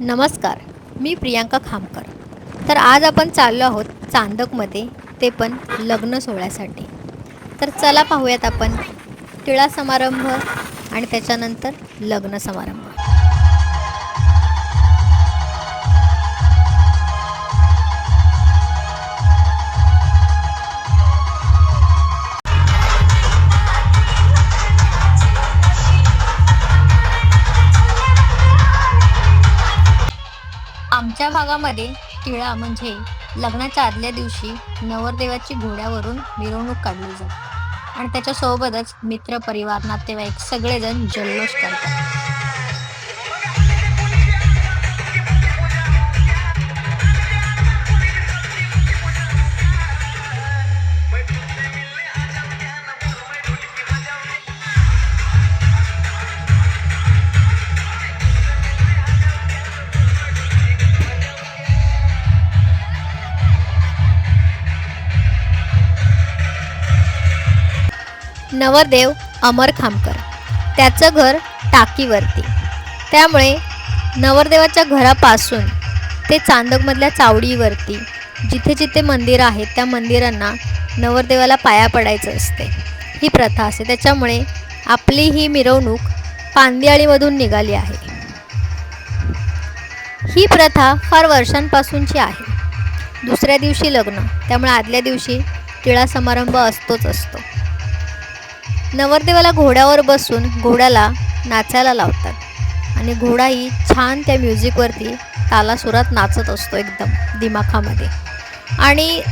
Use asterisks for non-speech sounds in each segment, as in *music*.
नमस्कार मी प्रियांका खामकर. तर आज आपण चाललो आहोत चांदकमध्ये ते पण लग्न सोहळ्यासाठी. तर चला पाहूयात आपण टिळा समारंभ आणि त्याच्यानंतर लग्न समारंभ. या भागामध्ये टिळा म्हणजे लग्नाच्या आदल्या दिवशी नवरदेवाची घोड्यावरून मिरवणूक काढली जाते. आणि त्याच्यासोबतच मित्र परिवार नातेवाईक सगळेजण जल्लोष करतात. नवरदेव अमर खामकर. त्याचं घर टाकीवरती. त्यामुळे नवरदेवाच्या घरापासून ते चांदकमधल्या चावडीवरती जिथे जिथे मंदिरं आहेत त्या मंदिरांना नवरदेवाला पाया पडायचं असते. ही प्रथा असते. त्याच्यामुळे आपली ही मिरवणूक पांदियाळीमधून निघाली आहे. ही प्रथा फार वर्षांपासूनची आहे. दुसऱ्या दिवशी लग्न. त्यामुळे आदल्या दिवशी टिळा समारंभ असतोच असतो. नवरदेवाला घोड्यावर बसून घोड्याला नाचायला लावतात. आणि घोडाही छान त्या म्युझिकवरती तालासुरात नाचत असतो एकदम दिमाखामध्ये. आणि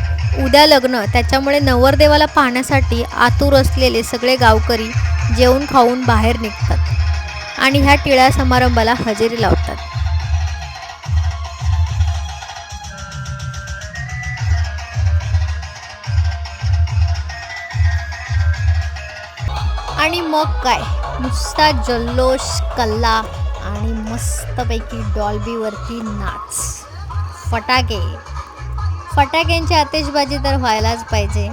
उद्या लग्न त्याच्यामुळे नवरदेवाला पाहण्यासाठी आतुर असलेले सगळे गावकरी जेवून खाऊन बाहेर निघतात. आणि ह्या टिळ्या समारंभाला हजेरी लावतात. मग काय? नुसता जल्लोष कल्ला आणि मस्तपैकी डॉल्बीवरती नाच. फटाके. फटाक्यांची आतिषबाजी तर व्हायलाच पाहिजे.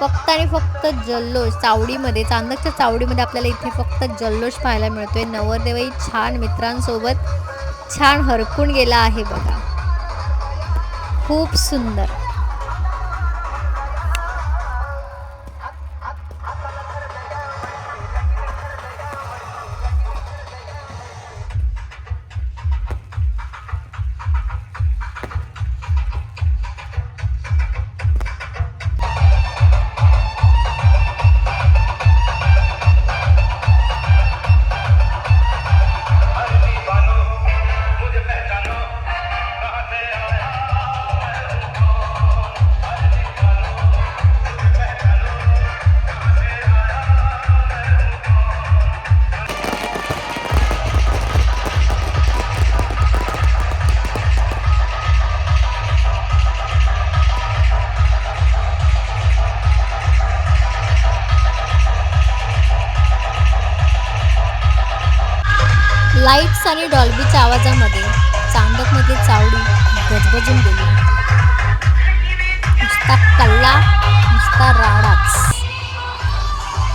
फक्त आणि फक्त जल्लोष. चावडीमध्ये चांदकच्या चावडीमध्ये आपल्याला इथे फक्त जल्लोष पाहायला मिळतोय. नवरदेवही छान मित्रांसोबत छान हरकून गेला आहे बघा. खूप सुंदर. आवाजामध्ये चांदकमध्ये चावडी गजबजून गेली. नुसता कल्ला नुसता राडाच.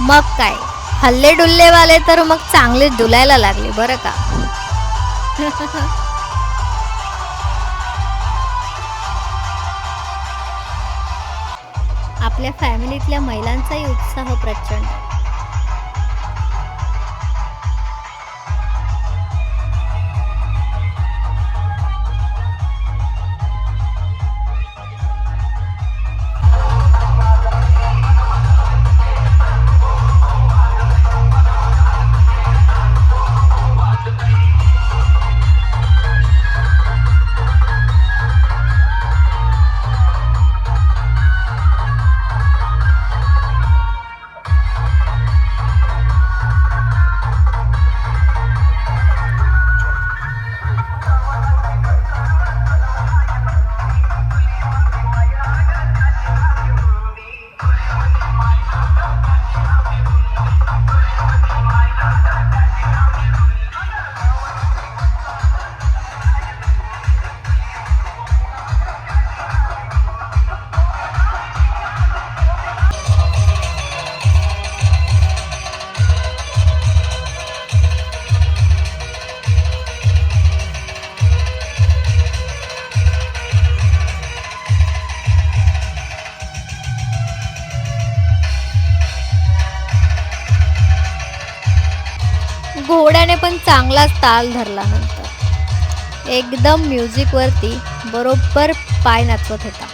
मग काय? हल्ले डुल्लेवाले तर मग चांगले डुलायला लागले बरं का? आपल्या फॅमिलीतल्या महिलांचाही उत्साह प्रचंड. चांगलाच ताल धरला नंतर. एकदम म्युझिकवरती बरोबर पाय नाचवत होता.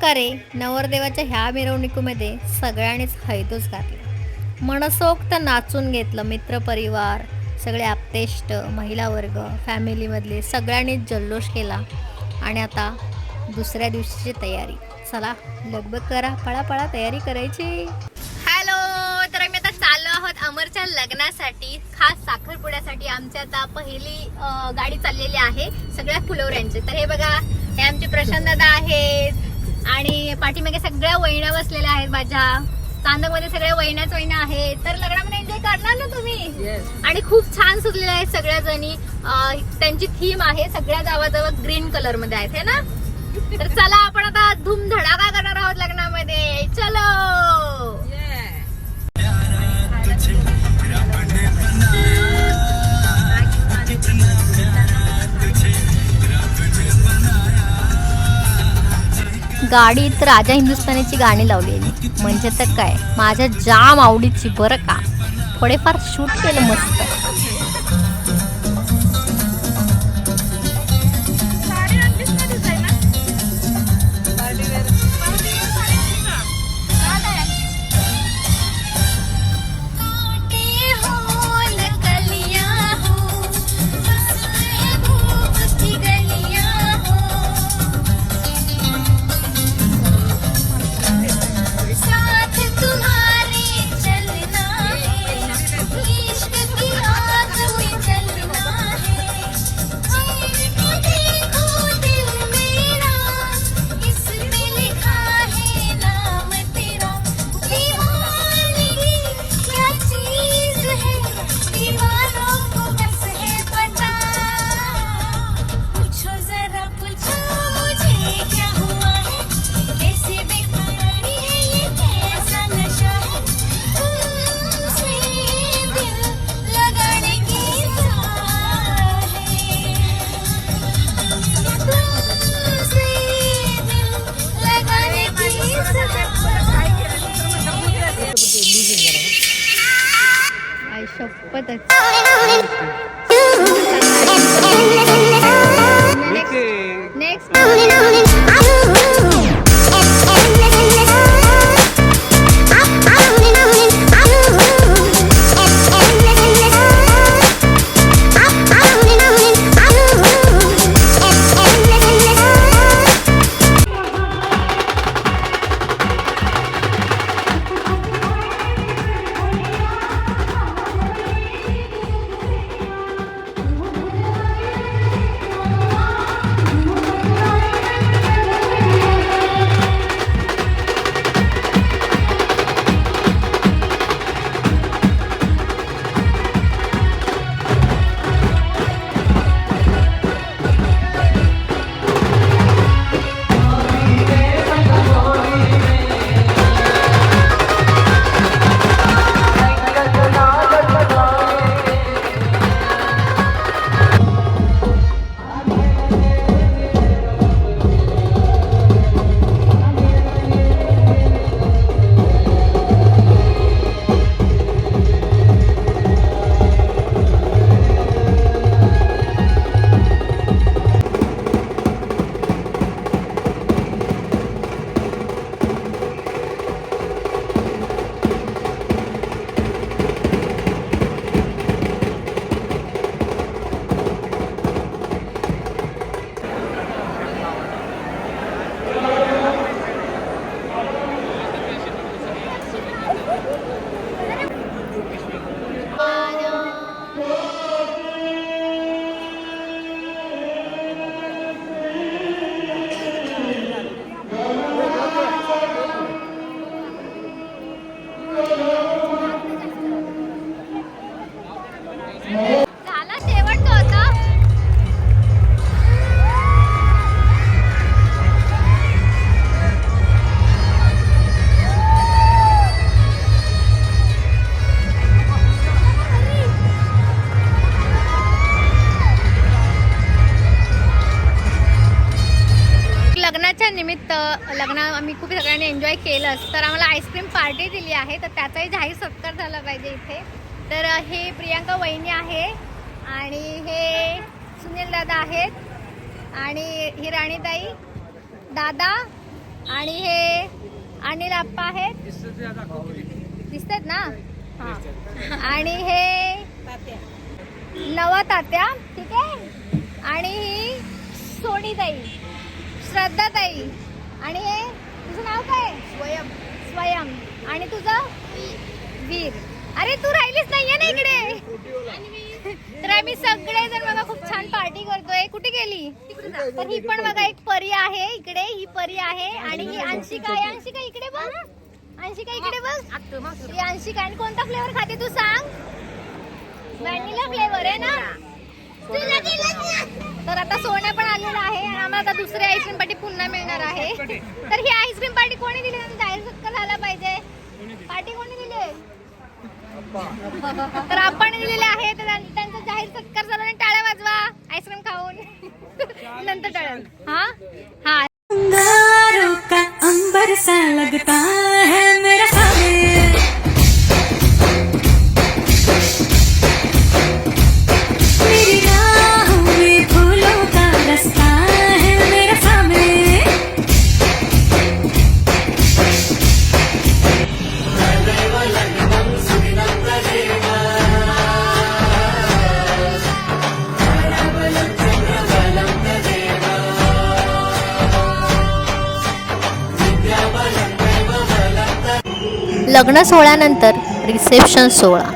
प्रकारे नवरदेवाच्या ह्या मिरवणुकीमध्ये सगळ्यांनीच हैदोस घातला. मनसोक्त नाचून घेतलं मित्रपरिवार सगळे आप्तेष्ट महिला वर्ग फॅमिलीमधले सगळ्यांनीच जल्लोष केला आणि आता दुसऱ्या दिवशीची तयारी. चला लगबग करा पळा तयारी करायची. हॅलो तर आम्ही आता चाललो आहोत अमरच्या लग्नासाठी. खास साखरपुड्यासाठी आमची आता पहिली गाडी चाललेली आहे सगळ्या फुलवऱ्यांची तर हे बघा हे आमचे प्रशांत दादा आहेत. आणि पाठीमागे सगळ्या वहिण्या बसलेल्या आहेत माझ्या. चांदकमध्ये सगळ्या वहिन्याच वहिन्या आहेत. तर लग्नामध्ये एन्जॉय करणार ना तुम्ही? आणि खूप छान सुचलेल्या आहेत सगळ्या जणी त्यांची थीम आहे सगळ्या जावाजवळ ग्रीन कलरमध्ये आहेत है ना? तर चला आपण आता धूम धडाका करणार आहोत लग्नामध्ये. चलो! गाडीत राजा हिंदुस्थानीची गाणी लावलेली म्हणजे तर काय? माझ्या जाम आवडीची बरं का? थोडेफार शूट केलं मस्त. शपथच. नेक्स्ट आणि हे नवा तात्या ठीक आहे? आणि ही सोनीताई श्रद्धाताई. आणि हे तुझं नाव काय? स्वयं. स्वयं. आणि तुझं? वीर. अरे तू राहिलीच नाहीये ना इकडे. तर आम्ही सगळेजण बघा खूप छान पार्टी करतोय. कुठे गेली? तर ही पण बघा एक परी आहे इकडे ही परी आहे. आणि ही अंशिका आहे. अंशिका इकडे बघ. अंशिका इकडे बघ. ही अंशिका आणि कोणता फ्लेवर खाते तू सांग? व्हॅनिला फ्लेवर आहे ना? तर आता सोन्या पण आलेला आहे आणि आम्हाला आता दुसरी आईस्क्रीम पार्टी पुन्हा मिळणार आहे. तर ही आईस्क्रीम पार्टी कोणी दिली? जाहीर सत्कार झाला पाहिजे? पार्टी कोणी दिली? तर आपण दिलेले आहे तर त्यां- त्यांचा जाहीर सत्कार झाला आणि टाळ्या वाजवा. आईस्क्रीम खाऊन. नंतर टाळ्या हा? हा. अंबर सा लगता लग्न सोहळ्यानंतर रिसेप्शन सोहळा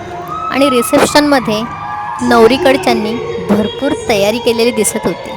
आणि रिसेप्शनमध्ये नवरीकडच्यांनी भरपूर तयारी केलेली दिसत होती.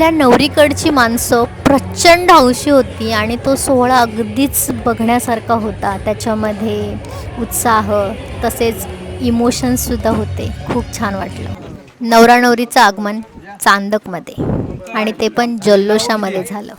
आपल्या नवरीकडची माणसं प्रचंड हौशी होती आणि तो सोहळा अगदीच बघण्यासारखा होता. त्याच्यामध्ये उत्साह तसेच इमोशन्ससुद्धा होते. खूप छान वाटलं. नवरा नवरीचं आगमन चांदकमध्ये. आणि ते पण जल्लोषामध्ये झालं.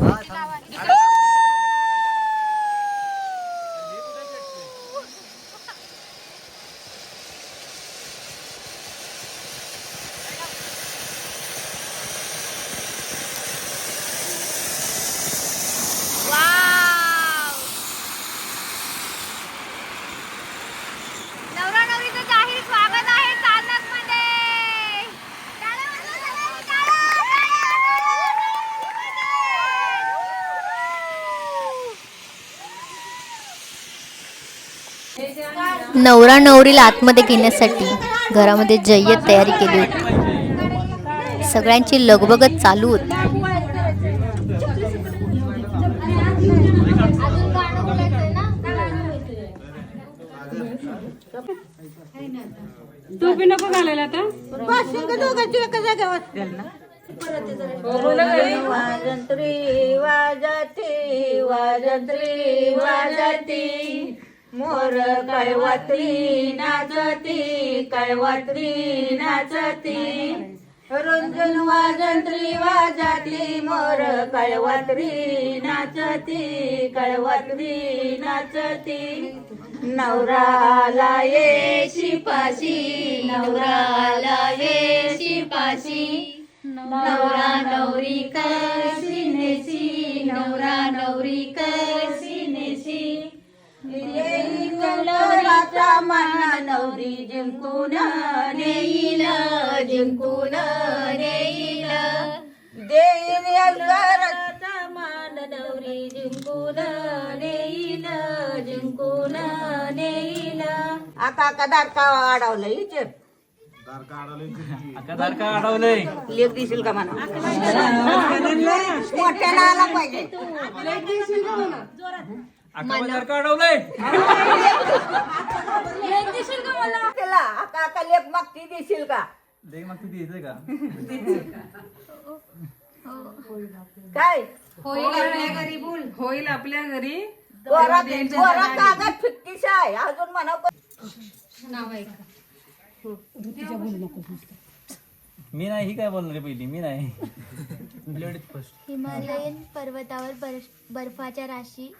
नवरा नवरीला आतमध्ये घेण्यासाठी घरामध्ये जय्यत तयारी केली होती. सगळ्यांची लगबगत चालू होती. बी नको घालायला आता. वाजंत्री वाजती वाजंत्री वाजती. मोर कळवत्री नाचती कळवत्री नाचती. रुंजून वाजंत्री वाजाती मोर कळवत्री नाचती कळवत्री नाचती. नवराला ये शिपाशी नवराला ये शिपाशी. नवरा नवरी कशी नेसी नवरा नवरी कशी कलराचा माना नवरी जिंकून नेईल जिंकून नेईल. देईल कलराचा मान नवरी जिंकून नेईल जिंकून नेईल. आता का दारका अडवलं इचर दारका अडवलंय लेख दिशील का म्हणा? मोठ्याला आला पाहिजे. अक्का दारका अडवलंय? तिला आता आता लेख मागती देशील का? देख मग किती येते का? काय? होईल आपल्या घरी पोरा पोरा कागद आहे. अजून म्हणा मी नाही ही काय बोलणार आहे पहिली? मी नाही. हिमालयन पर्वतावर बर्फ बर्फाच्या राशी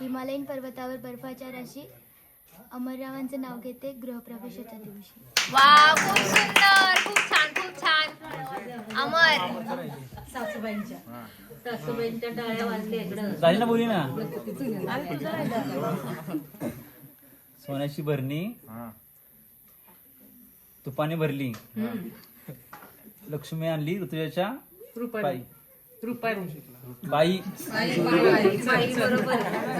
हिमालयन पर्वतावर बर्फाच्या राशी अमररावांचं नाव घेते गृहप्रवेशाच्या दिवशी. वा खूप सुंदर खूप छान खूप छान. अमर. झाली ना बोली ना? सोन्याची भरणी. तुपाने भरली. लक्ष्मी आणली ऋतुजाच्या पायी. बाई.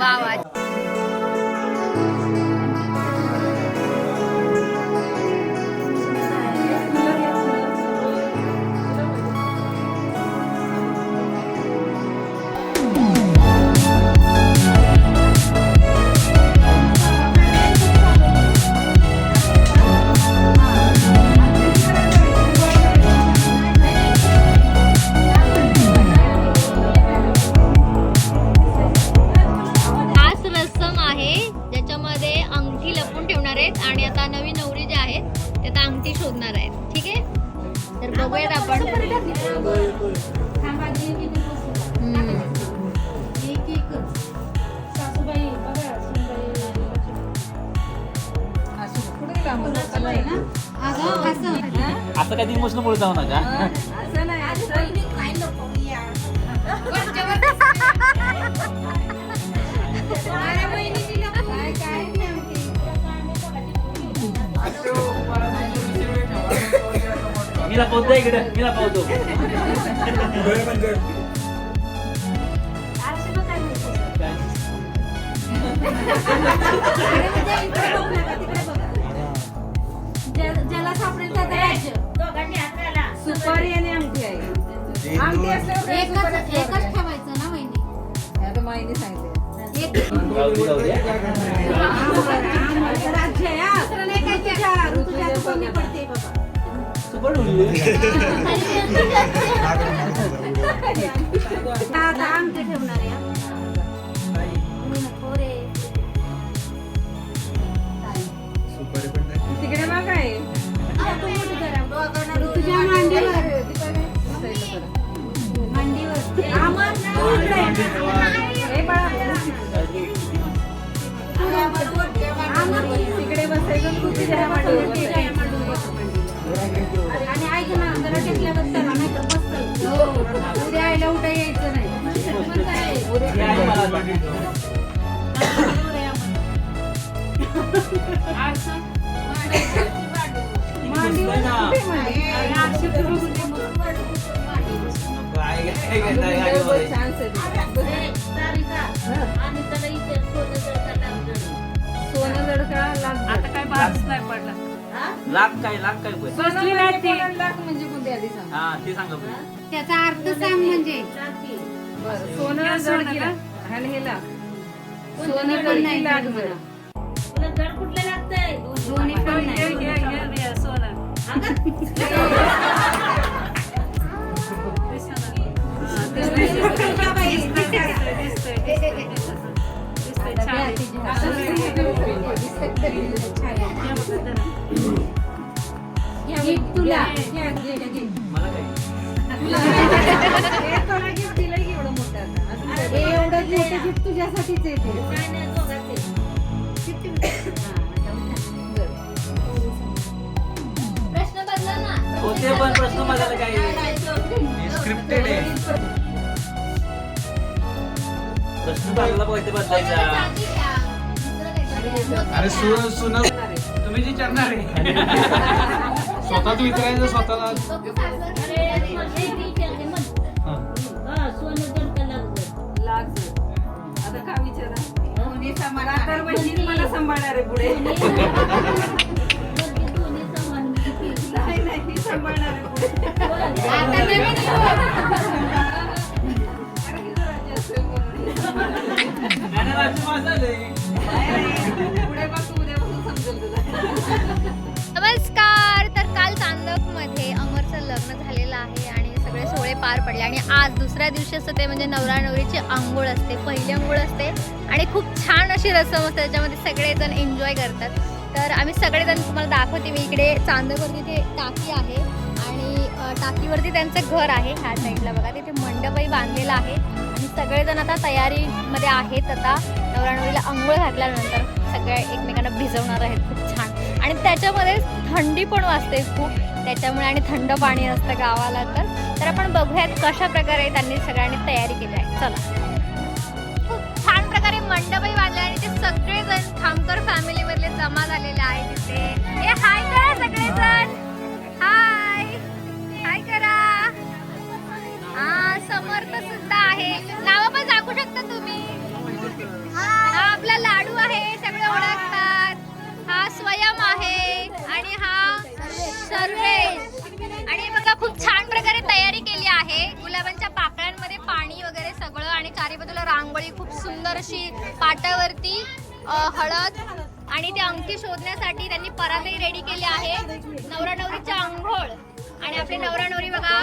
वा वा. असं. कधी इमोशनल बोलत जाऊ नका. मी लपवतो इकडे मी लपवतो ज्याला सापडेल त्याचं राज्य सुपारी आणि अंगठी आहे अंगठी असल्यावर एकच एकच ठेवायचं ना वहिनी आता माहिती सांगितलं. राज्य आहे आता अंगठी ठेवणार आहे नको रे तिकडे बघ आहे तुझ्या मांडीवर हे बाळा तिकडे बसायचं तू तुझ्या मांडीवर बसायचं. आणि ऐक ना जरा टेकल्यावर चला नाही तर बसतं उद्या आयला उठा यायचं नाही हे आहे लाख काय लाख काय पैसे बसली नाही ती. लाख म्हणजे कोणते आधी सांग. हा ते सांगा पहिले. त्याचा अर्थ सांग म्हणजे. बरं सोनं लडकीला आणि हे लाख. सोनं पण नाही लाख जड दोन्ही पण नाही. सोनं. घे, हे *laughs* तुला दिलंय की एवढं मोठं एवढं तुझ्यासाठीच येते बरं. प्रश्न बदला ना होते पण प्रश्न बघायला काय स्क्रिप्टेड आहे प्रश्न बदलायचा. अरे सु सुना तुम्ही जी विचारणार आहे स्वतःच विचारायचं स्वतःला. हा. आता का विचारा? मला तर मला सांभाळणार आहे पुढे नाही नाही सांभाळणार आहे पुढे नमस्कार तर काल चांदकमध्ये अमरचं लग्न झालेलं आहे आणि सगळे सोहळे पार पडले आणि आज दुसऱ्या दिवशी असतं ते म्हणजे नवरा नवरीची आंघोळ असते पहिली आंघोळ असते आणि खूप छान अशी रसम असते त्याच्यामध्ये सगळेजण एन्जॉय करतात. तर आम्ही सगळेजण तुम्हाला दाखवते मी इकडे चांदकवरती ते टाकी आहे आणि टाकीवरती त्यांचं घर आहे ह्या साईडला बघा तिथे मंडपही बांधलेला आहे. आणि सगळेजण आता तयारीमध्ये आहेत. आता नवरा नवरीला आंघोळ घातल्यानंतर सगळे एकमेकांना भिजवणार आहेत. खूप छान. आणि त्याच्यामध्ये थंडी पण वाजते खूप. त्याच्यामुळे आणि थंड पाणी असतं गावाला तर. तर आपण बघूयात कशा प्रकारे त्यांनी सगळ्यांनी तयारी केली आहे. चला. खूप छान प्रकारे मंडपही बांधले आणि ते सगळेजण खामकर फॅमिलीमधले जमा झालेले आहे तिथे हे हाय करा सगळेजण. समर्थ सुद्धा आहे. नाव पण सांगू शकता तुम्ही? हा आपला लाडू आहे सगळे ओळखतात. हा स्वयं आहे आणि हा सर्वेश आणि बघा खूप छान प्रकारे तयारी केली आहे. गुलाबांच्या पाकळ्यांमध्ये पाणी वगैरे सगळं आणि चारीबाजूला रांगोळी खूप सुंदर अशी पाटावरती हळद आणि ते अंगठी शोधण्यासाठी त्यांनी परातही रेडी केली आहे. नवरा नवरीच्या आंघोळ आणि आपले नवरा नवरी बघा.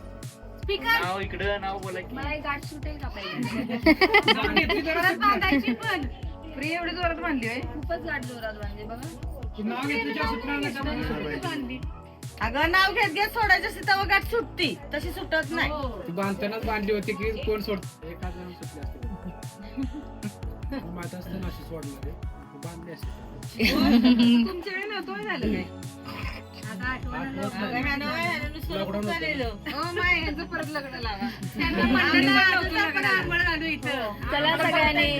नाव इकडं नाव बोला की. मला एक गाठ सुटेल का पाहिजे परत बांधायची पण. फ्री एवढी जोरात बांधली होय? खूपच गाठ जोरात बांधली बघा. नाव घेतल्याच्या सुटणार नाही त्यामुळे बांधली. अगं नाव घेत घेत सोडायचं असते तेव्हा गाठ सुटती. तशी सुटत नाही. ती बांधतानाच बांधली होती की कोण सोड एखाद जण सुटली असते अशी सोडणार. बांधली असते. तुमच्या वेळी नव्हतं झालं काय चला सगळ्यांनी.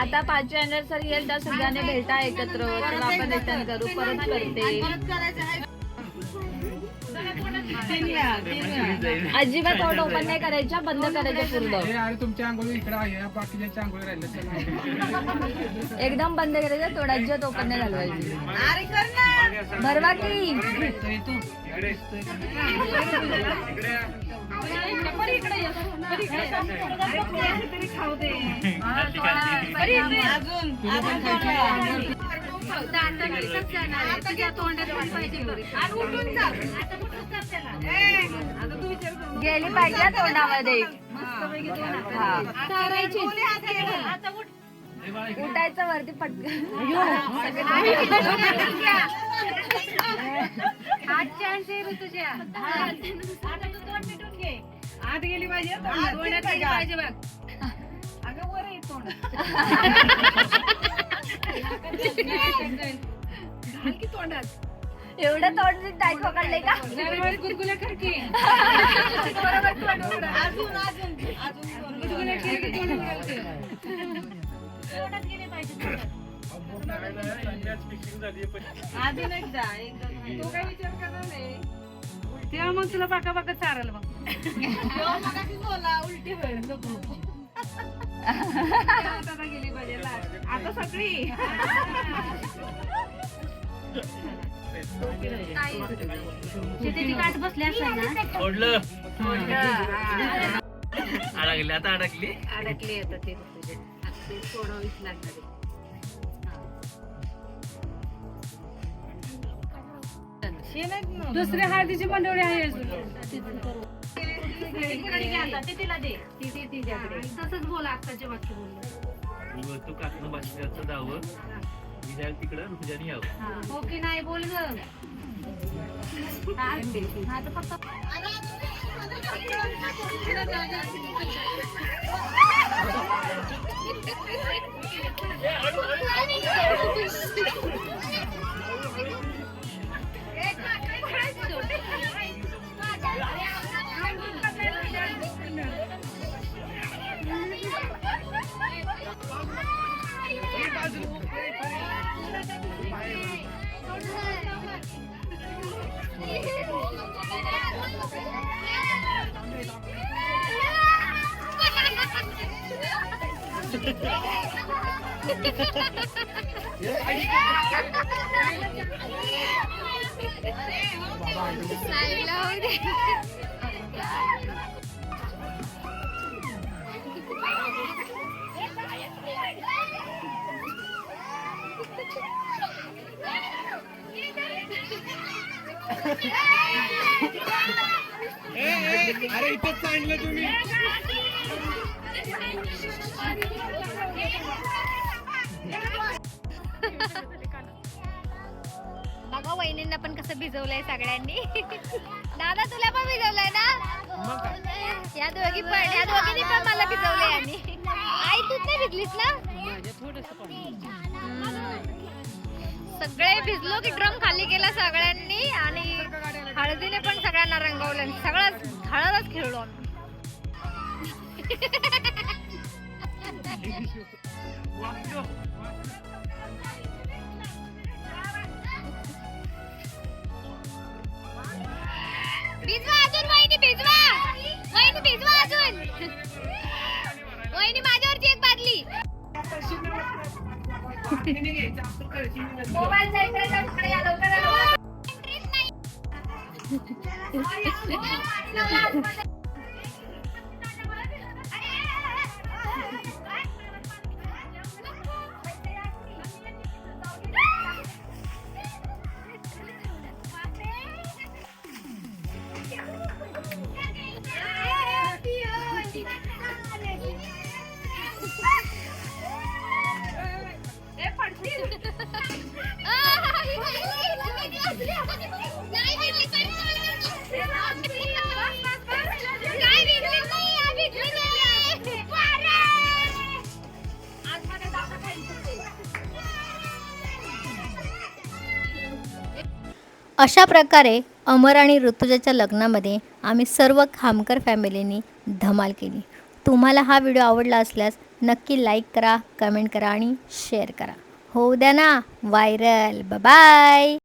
आता पाचवी अनिव्हर्सरी येईल तर सगळ्यांनी भेटा एकत्र. आपण रिटर्न करू. परत करते. अजिबात तोंड ओपन नाही करायच्या बंद करायच्या पूर्ण. हे अरे तुमच्या आंघोळी इकडे आहे बाकीच्या आंघोळी राहिल्या चला एकदम बंद करायच्या तोंड अजिबात ओपन नाही घालवायची. अरे कर ना. भरवा की. तरी खाऊ दे अजून. अजून दोन वेळा. आता नंतरच जाणार आहे. तुझ्या तोंडात पण पाहिजे घरी. आणि उठून जा. आता कुठं कर त्याला. ए, आता तू विचार करू नको. गेली पाहिजे तोंडामध्ये मस्तपैकी दोन हात हा चारायची. दोन्ही हात केलं. आता उठ. उठायचं वरती पटकन हात चान्स आहे रे तुझ्या आता तू दोन मिनिटं घे. आत गेली पाहिजे आत तोंडात गेली गेली पाहिजे. पाहिजे बघ अगं वर आहे तोंड घाल *laughs* की तोंडात एवढं तोंड टाईट पकडले का? जरा गुदगुल्या कर की बरोबर तोंड उघडं. अजून अजून अजून केली की तोंड उघडते. तोंडात गेले पाहिजे तोंडात. अजून एकदा एकदा तू काय विचार करणार? नाही तेव्हा मग तुला बाका बाका चारायला बघ तेव्हा मगाशी बोला उलटी होईल. नको. आता गेली. आता सगळी त्याची गाठ बसली असेल ना सोडलं अडकली आता अडकली अडकली आता ते सोडावीच लागणार आहे. दुसऱ्या हळदीची मंडळी आहे अजून तिला दे ती ती तिच्याकडे तसंच बोला आत्ताच्या वाक्य बोललो तू काकणं बसल्याचं जावं. जाईल तिकडं तुझ्याने यावं. हो की नाही बोल ग. हा तर फक्त अरे बघा वहिनींना पण कसं भिजवलंय सगळ्यांनी. दादा तुला पण भिजवलंय ना? या दोघी पण या दोघींनी पण मला भिजवलंय आणि आई तू नाही भिजलीस ना. सगळे भिजलो की ड्रम खाली केला सगळ्यांनी आणि हळदीने पण सगळ्यांना रंगवलं सगळं हळदच खेळलो आम्ही. *laughs* भिजवा अजून वहिनी भिजवा. वहिनी भिजवा अजून. वहिनी माझ्यावरची एक बादली. मोबाईल *laughs* अशा प्रकारे अमर आणि ऋतुजाच्या लग्नामध्ये आम्ही सर्व खामकर फॅमिलीनी धमाल केली. तुम्हाला हा व्हिडिओ आवडला असल्यास नक्की लाईक करा कमेंट करा आणि शेअर करा. होऊ द्या ना. व्हायरल. बाय.